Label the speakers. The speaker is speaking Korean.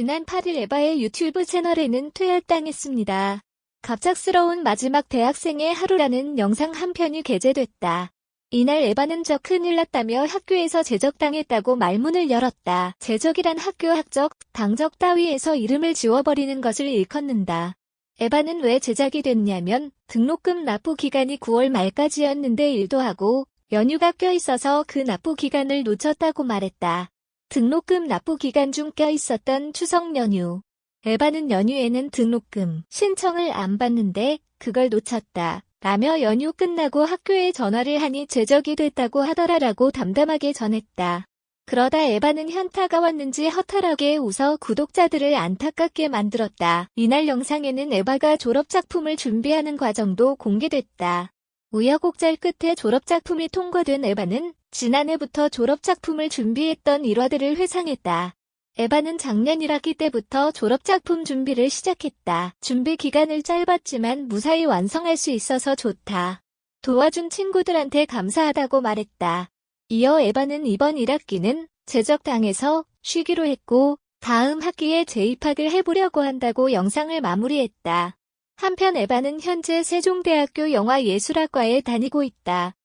Speaker 1: 지난 8일 에바의 유튜브 채널에는 퇴학당했습니다. 갑작스러운 마지막 대학생의 하루라는 영상 한 편이 게재됐다. 이날 에바는 저 큰일 났다며 학교에서 제적당했다고 말문을 열었다. 제적이란 학교 학적, 당적 따위에서 이름을 지워버리는 것을 일컫는다. 에바는 왜 제작이 됐냐면 등록금 납부 기간이 9월 말까지였는데 일도 하고 연휴가 껴있어서 그 납부 기간을 놓쳤다고 말했다. 등록금 납부 기간 중 껴있었던 추석 연휴. 에바는 연휴에는 등록금 신청을 안 받는데 그걸 놓쳤다. 라며 연휴 끝나고 학교에 전화를 하니 제적이 됐다고 하더라라고 담담하게 전했다. 그러다 에바는 현타가 왔는지 허탈하게 웃어 구독자들을 안타깝게 만들었다. 이날 영상에는 에바가 졸업작품을 준비하는 과정도 공개됐다. 우여곡절 끝에 졸업작품이 통과된 에바는 지난해부터 졸업작품을 준비했던 일화들을 회상했다. 에바는 작년 1학기 때부터 졸업작품 준비를 시작했다. 준비 기간을 짧았지만 무사히 완성할 수 있어서 좋다. 도와준 친구들한테 감사하다고 말했다. 이어 에바는 이번 1학기는 제적당해서 쉬기로 했고 다음 학기에 재입학을 해보려고 한다고 영상을 마무리했다. 한편 에바는 현재 세종대학교 영화예술학과에 다니고 있다.